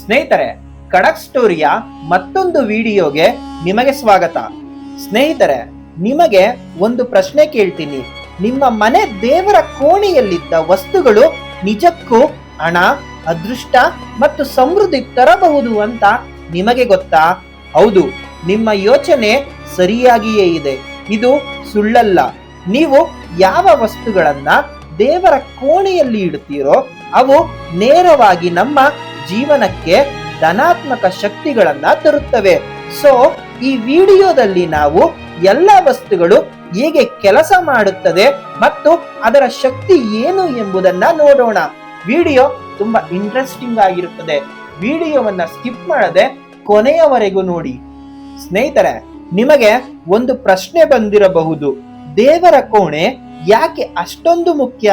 ಸ್ನೇಹಿತರೆ, ಖಡಕ್ ಸ್ಟೋರಿಯ ಮತ್ತೊಂದು ವಿಡಿಯೋಗೆ ನಿಮಗೆ ಸ್ವಾಗತ. ಸ್ನೇಹಿತರೆ, ನಿಮಗೆ ಒಂದು ಪ್ರಶ್ನೆ ಕೇಳ್ತೀನಿ. ನಿಮ್ಮ ಮನೆ ದೇವರ ಕೋಣೆಯಲ್ಲಿದ್ದ ವಸ್ತುಗಳು ನಿಜಕ್ಕೂ ಹಣ, ಅದೃಷ್ಟ ಮತ್ತು ಸಮೃದ್ಧಿ ತರಬಹುದು ಅಂತ ನಿಮಗೆ ಗೊತ್ತಾ? ಹೌದು, ನಿಮ್ಮ ಯೋಚನೆ ಸರಿಯಾಗಿಯೇ ಇದೆ. ಇದು ಸುಳ್ಳಲ್ಲ. ನೀವು ಯಾವ ವಸ್ತುಗಳನ್ನ ದೇವರ ಕೋಣೆಯಲ್ಲಿ ಇಡ್ತೀರೋ ಅವು ನೇರವಾಗಿ ನಮ್ಮ ಜೀವನಕ್ಕೆ ಧನಾತ್ಮಕ ಶಕ್ತಿಗಳನ್ನ ತರುತ್ತವೆ. ಸೊ ಈ ವಿಡಿಯೋದಲ್ಲಿ ನಾವು ಎಲ್ಲ ವಸ್ತುಗಳು ಹೇಗೆ ಕೆಲಸ ಮಾಡುತ್ತದೆ ಮತ್ತು ಅದರ ಶಕ್ತಿ ಏನು ಎಂಬುದನ್ನ ನೋಡೋಣ. ವಿಡಿಯೋ ತುಂಬಾ ಇಂಟ್ರೆಸ್ಟಿಂಗ್ ಆಗಿರುತ್ತದೆ. ವಿಡಿಯೋವನ್ನ ಸ್ಕಿಪ್ ಮಾಡದೆ ಕೊನೆಯವರೆಗೂ ನೋಡಿ. ಸ್ನೇಹಿತರೆ, ನಿಮಗೆ ಒಂದು ಪ್ರಶ್ನೆ ಬಂದಿರಬಹುದು. ದೇವರ ಕೋಣೆ ಯಾಕೆ ಅಷ್ಟೊಂದು ಮುಖ್ಯ?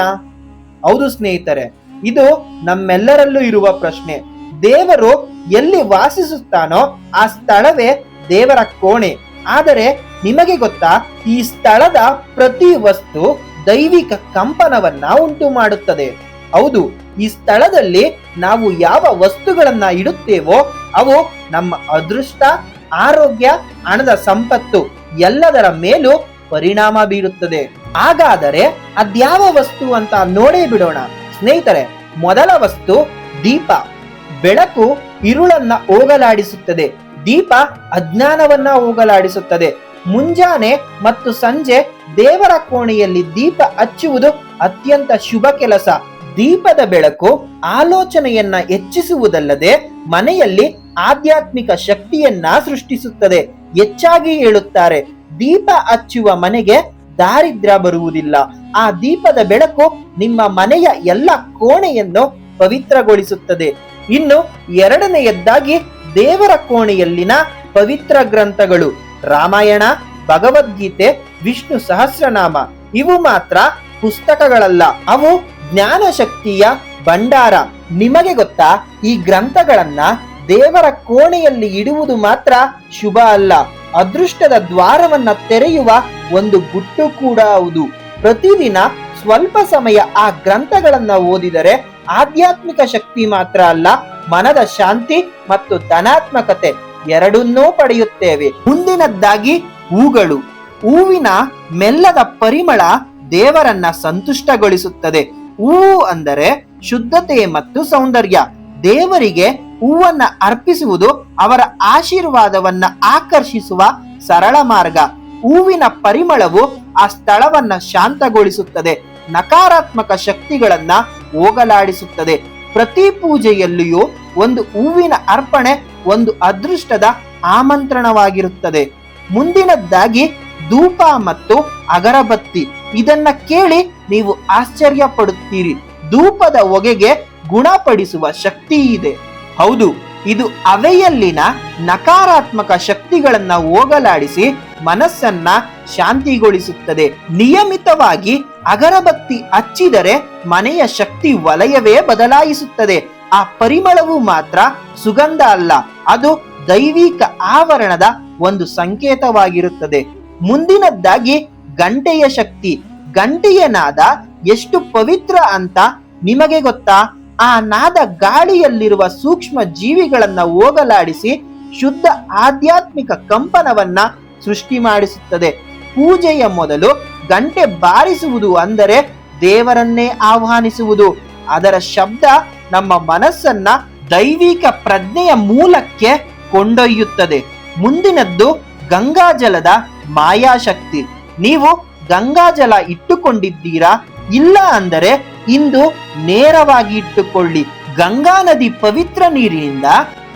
ಹೌದು ಸ್ನೇಹಿತರೆ ಇದು ನಮ್ಮೆಲ್ಲರಲ್ಲೂ ಇರುವ ಪ್ರಶ್ನೆ. ದೇವರು ಎಲ್ಲಿ ವಾಸಿಸುತ್ತಾನೋ ಆ ಸ್ಥಳವೇ ದೇವರ ಕೋಣೆ. ಆದರೆ ನಿಮಗೆ ಗೊತ್ತಾ, ಈ ಸ್ಥಳದ ಪ್ರತಿ ವಸ್ತು ದೈವಿಕ ಕಂಪನವನ್ನ ಉಂಟು ಮಾಡುತ್ತದೆ ಹೌದು, ಈ ಸ್ಥಳದಲ್ಲಿ ನಾವು ಯಾವ ವಸ್ತುಗಳನ್ನ ಇಡುತ್ತೇವೋ ಅವು ನಮ್ಮ ಅದೃಷ್ಟ, ಆರೋಗ್ಯ, ಹಣದ ಸಂಪತ್ತು ಎಲ್ಲದರ ಮೇಲೂ ಪರಿಣಾಮ ಬೀರುತ್ತದೆ. ಹಾಗಾದರೆ ಅದ್ಯಾವ ವಸ್ತು ಅಂತ ನೋಡೇ ಬಿಡೋಣ. ಸ್ನೇಹಿತರೆ, ಮೊದಲ ವಸ್ತು ದೀಪ. ಬೆಳಕು ಇರುಳನ್ನ ಹೋಗಲಾಡಿಸುತ್ತದೆ. ದೀಪ ಅಜ್ಞಾನವನ್ನ ಹೋಗಲಾಡಿಸುತ್ತದೆ. ಮುಂಜಾನೆ ಮತ್ತು ಸಂಜೆ ದೇವರ ಕೋಣೆಯಲ್ಲಿ ದೀಪ ಹಚ್ಚುವುದು ಅತ್ಯಂತ ಶುಭ ಕೆಲಸ. ದೀಪದ ಬೆಳಕು ಆಲೋಚನೆಯನ್ನ ಹೆಚ್ಚಿಸುವುದಲ್ಲದೆ ಮನೆಯಲ್ಲಿ ಆಧ್ಯಾತ್ಮಿಕ ಶಕ್ತಿಯನ್ನ ಸೃಷ್ಟಿಸುತ್ತದೆ. ಹೆಚ್ಚಾಗಿ ಹೇಳುತ್ತಾರೆ, ದೀಪ ಹಚ್ಚುವ ಮನೆಗೆ ದಾರಿದ್ರ್ಯ ಬರುವುದಿಲ್ಲ. ಆ ದೀಪದ ಬೆಳಕು ನಿಮ್ಮ ಮನೆಯ ಎಲ್ಲ ಕೋಣೆಯನ್ನು ಪವಿತ್ರಗೊಳಿಸುತ್ತದೆ. ಇನ್ನು ಎರಡನೆಯದ್ದಾಗಿ ದೇವರ ಕೋಣೆಯಲ್ಲಿನ ಪವಿತ್ರ ಗ್ರಂಥಗಳು ರಾಮಾಯಣ, ಭಗವದ್ಗೀತೆ, ವಿಷ್ಣು ಸಹಸ್ರನಾಮ. ಇವು ಮಾತ್ರ ಪುಸ್ತಕಗಳಲ್ಲ, ಅವು ಜ್ಞಾನ ಶಕ್ತಿಯ ಭಂಡಾರ. ನಿಮಗೆ ಗೊತ್ತಾ, ಈ ಗ್ರಂಥಗಳನ್ನ ದೇವರ ಕೋಣೆಯಲ್ಲಿ ಇಡುವುದು ಮಾತ್ರ ಶುಭ ಅಲ್ಲ. ಅದೃಷ್ಟದ ದ್ವಾರವನ್ನ ತೆರೆಯುವ ಒಂದು ಗುಟ್ಟು ಕೂಡ ಹೌದು. ಪ್ರತಿದಿನ ಸ್ವಲ್ಪ ಸಮಯ ಆ ಗ್ರಂಥಗಳನ್ನ ಓದಿದರೆ ಆಧ್ಯಾತ್ಮಿಕ ಶಕ್ತಿ ಮಾತ್ರ ಅಲ್ಲ, ಮನದ ಶಾಂತಿ ಮತ್ತು ಧನಾತ್ಮಕತೆ ಎರಡನ್ನೂ ಪಡೆಯುತ್ತೇವೆ. ಮುಂದಿನದ್ದಾಗಿ ಹೂಗಳು. ಹೂವಿನ ಮೆಲ್ಲದ ಪರಿಮಳ ದೇವರನ್ನ ಸಂತುಷ್ಟಗೊಳಿಸುತ್ತದೆ. ಹೂವು ಅಂದರೆ ಶುದ್ಧತೆ ಮತ್ತು ಸೌಂದರ್ಯ. ದೇವರಿಗೆ ಹೂವನ್ನ ಅರ್ಪಿಸುವುದು ಅವರ ಆಶೀರ್ವಾದವನ್ನ ಆಕರ್ಷಿಸುವ ಸರಳ ಮಾರ್ಗ. ಹೂವಿನ ಪರಿಮಳವು ಆ ಸ್ಥಳವನ್ನ ಶಾಂತಗೊಳಿಸುತ್ತದೆ. ನಕಾರಾತ್ಮಕ ಶಕ್ತಿಗಳನ್ನ ಹೋಗಲಾಡಿಸುತ್ತದೆ. ಪ್ರತಿ ಪೂಜೆಯಲ್ಲಿಯೂ ಒಂದು ಹೂವಿನ ಅರ್ಪಣೆ ಒಂದು ಅದೃಷ್ಟದ ಆಮಂತ್ರಣವಾಗಿರುತ್ತದೆ. ಮುಂದಿನದ್ದಾಗಿ ಧೂಪ ಮತ್ತು ಅಗರಬತ್ತಿ. ಇದನ್ನ ಕೇಳಿ ನೀವು ಆಶ್ಚರ್ಯ ಪಡುತ್ತೀರಿ ಧೂಪದ ಹೊಗೆಗೆ ಗುಣಪಡಿಸುವ ಶಕ್ತಿ ಇದೆ. ಹೌದು, ಇದು ಅವೆಯಲ್ಲಿನ ನಕಾರಾತ್ಮಕ ಶಕ್ತಿಗಳನ್ನ ಹೋಗಲಾಡಿಸಿ ಮನಸ್ಸನ್ನ ಶಾಂತಿಗೊಳಿಸುತ್ತದೆ. ನಿಯಮಿತವಾಗಿ ಅಗರಬತ್ತಿ ಹಚ್ಚಿದರೆ ಮನೆಯ ಶಕ್ತಿ ವಲಯವೇ ಬದಲಾಯಿಸುತ್ತದೆ. ಆ ಪರಿಮಳವು ಮಾತ್ರ ಸುಗಂಧ ಅಲ್ಲ, ಅದು ದೈವಿಕ ಆವರಣದ ಒಂದು ಸಂಕೇತವಾಗಿರುತ್ತದೆ. ಮುಂದಿನದ್ದಾಗಿ ಗಂಟೆಯ ಶಕ್ತಿ. ಗಂಟೆಯ ನಾದ ಎಷ್ಟು ಪವಿತ್ರ ಅಂತ ನಿಮಗೆ ಗೊತ್ತಾ? ಆ ನಾದ ಗಾಳಿಯಲ್ಲಿರುವ ಸೂಕ್ಷ್ಮ ಜೀವಿಗಳನ್ನ ಹೋಗಲಾಡಿಸಿ ಶುದ್ಧ ಆಧ್ಯಾತ್ಮಿಕ ಕಂಪನವನ್ನ ಸೃಷ್ಟಿ ಮಾಡಿಸುತ್ತದೆ. ಪೂಜೆಯ ಮೊದಲು ಗಂಟೆ ಬಾರಿಸುವುದು ಅಂದರೆ ದೇವರನ್ನೇ ಆಹ್ವಾನಿಸುವುದು. ಅದರ ಶಬ್ದ ನಮ್ಮ ಮನಸ್ಸನ್ನ ದೈವಿಕ ಪ್ರಜ್ಞೆಯ ಮೂಲಕ್ಕೆ ಕೊಂಡೊಯ್ಯುತ್ತದೆ. ಮುಂದಿನದ್ದು ಗಂಗಾಜಲದ ಮಾಯಾಶಕ್ತಿ. ನೀವು ಗಂಗಾಜಲ ಇಟ್ಟುಕೊಂಡಿದ್ದೀರಾ? ಇಲ್ಲ ಅಂದರೆ ಇಂದು ನೇರವಾಗಿ ಇಟ್ಟುಕೊಳ್ಳಿ. ಗಂಗಾ ನದಿ ಪವಿತ್ರ ನೀರಿನಿಂದ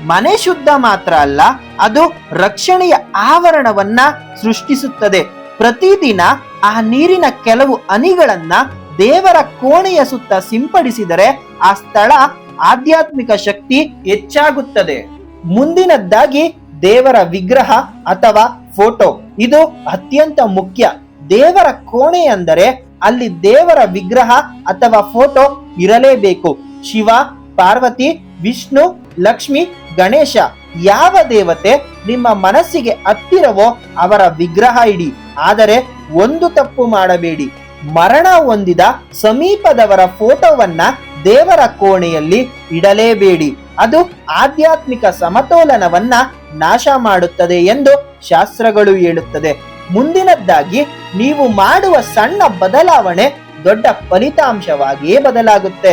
ಮನೆ ಶುದ್ಧ ಮಾತ್ರ ಅಲ್ಲ, ಅದು ರಕ್ಷಣೆಯ ಆವರಣವನ್ನ ಸೃಷ್ಟಿಸುತ್ತದೆ. ಪ್ರತಿದಿನ ಆ ನೀರಿನ ಕೆಲವು ಅನಿಗಳನ್ನ ದೇವರ ಕೋಣೆಯ ಸುತ್ತ ಸಿಂಪಡಿಸಿದರೆ ಆ ಸ್ಥಳ ಆಧ್ಯಾತ್ಮಿಕ ಶಕ್ತಿ ಹೆಚ್ಚಾಗುತ್ತದೆ. ಮುಂದಿನದ್ದಾಗಿ ದೇವರ ವಿಗ್ರಹ ಅಥವಾ ಫೋಟೋ. ಇದು ಅತ್ಯಂತ ಮುಖ್ಯ. ದೇವರ ಕೋಣೆ ಅಂದರೆ ಅಲ್ಲಿ ದೇವರ ವಿಗ್ರಹ ಅಥವಾ ಫೋಟೋ ಇರಲೇಬೇಕು. ಶಿವ, ಪಾರ್ವತಿ, ವಿಷ್ಣು, ಲಕ್ಷ್ಮಿ, ಗಣೇಶ ಯಾವ ದೇವತೆ ನಿಮ್ಮ ಮನಸ್ಸಿಗೆ ಹತ್ತಿರವೋ ಅವರ ವಿಗ್ರಹ ಇಡಿ. ಆದರೆ ಒಂದು ತಪ್ಪು ಮಾಡಬೇಡಿ. ಮರಣ ಹೊಂದಿದ ಸಮೀಪದವರ ಫೋಟೋವನ್ನ ದೇವರ ಕೋಣೆಯಲ್ಲಿ ಇಡಲೇಬೇಡಿ. ಅದು ಆಧ್ಯಾತ್ಮಿಕ ಸಮತೋಲನವನ್ನ ನಾಶ ಮಾಡುತ್ತದೆ ಎಂದು ಶಾಸ್ತ್ರಗಳು ಹೇಳುತ್ತದೆ. ಮುಂದಿನದ್ದಾಗಿ ನೀವು ಮಾಡುವ ಸಣ್ಣ ಬದಲಾವಣೆ ದೊಡ್ಡ ಫಲಿತಾಂಶವಾಗಿಯೇ ಬದಲಾಗುತ್ತೆ.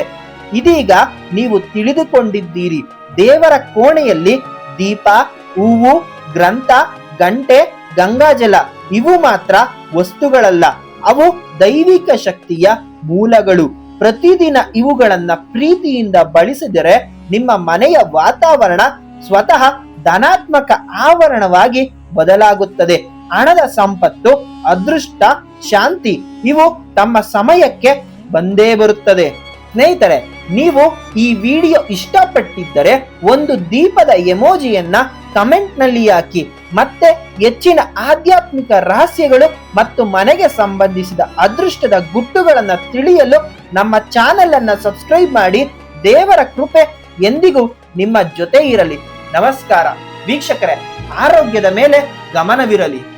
ಇದೀಗ ನೀವು ತಿಳಿದುಕೊಂಡಿದ್ದೀರಿ, ದೇವರ ಕೋಣೆಯಲ್ಲಿ ದೀಪ, ಹೂವು, ಗ್ರಂಥ, ಗಂಟೆ, ಗಂಗಾಜಲ, ಇವು ಮಾತ್ರ ವಸ್ತುಗಳಲ್ಲ, ಅವು ದೈವಿಕ ಶಕ್ತಿಯ ಮೂಲಗಳು. ಪ್ರತಿದಿನ ಇವುಗಳನ್ನ ಪ್ರೀತಿಯಿಂದ ಬಳಸಿದರೆ ನಿಮ್ಮ ಮನೆಯ ವಾತಾವರಣ ಸ್ವತಃ ಧನಾತ್ಮಕ ಆವರಣವಾಗಿ ಬದಲಾಗುತ್ತದೆ. ಹಣದ ಸಂಪತ್ತು, ಅದೃಷ್ಟ, ಶಾಂತಿ, ಇವು ತಮ್ಮ ಸಮಯಕ್ಕೆ ಬಂದೇ ಬರುತ್ತದೆ. ಸ್ನೇಹಿತರೆ, ನೀವು ಈ ವಿಡಿಯೋ ಇಷ್ಟಪಟ್ಟಿದ್ದರೆ ಒಂದು ದೀಪದ ಎಮೋಜಿಯನ್ನ ಕಮೆಂಟ್ನಲ್ಲಿ ಹಾಕಿ. ಮತ್ತೆ ಹೆಚ್ಚಿನ ಆಧ್ಯಾತ್ಮಿಕ ರಹಸ್ಯಗಳು ಮತ್ತು ಮನೆಗೆ ಸಂಬಂಧಿಸಿದ ಅದೃಷ್ಟದ ಗುಟ್ಟುಗಳನ್ನು ತಿಳಿಯಲು ನಮ್ಮ ಚಾನೆಲ್ ಅನ್ನ ಸಬ್ಸ್ಕ್ರೈಬ್ ಮಾಡಿ. ದೇವರ ಕೃಪೆ ಎಂದಿಗೂ ನಿಮ್ಮ ಜೊತೆ ಇರಲಿ. ನಮಸ್ಕಾರ. ವೀಕ್ಷಕರೇ, ಆರೋಗ್ಯದ ಮೇಲೆ ಗಮನವಿರಲಿ.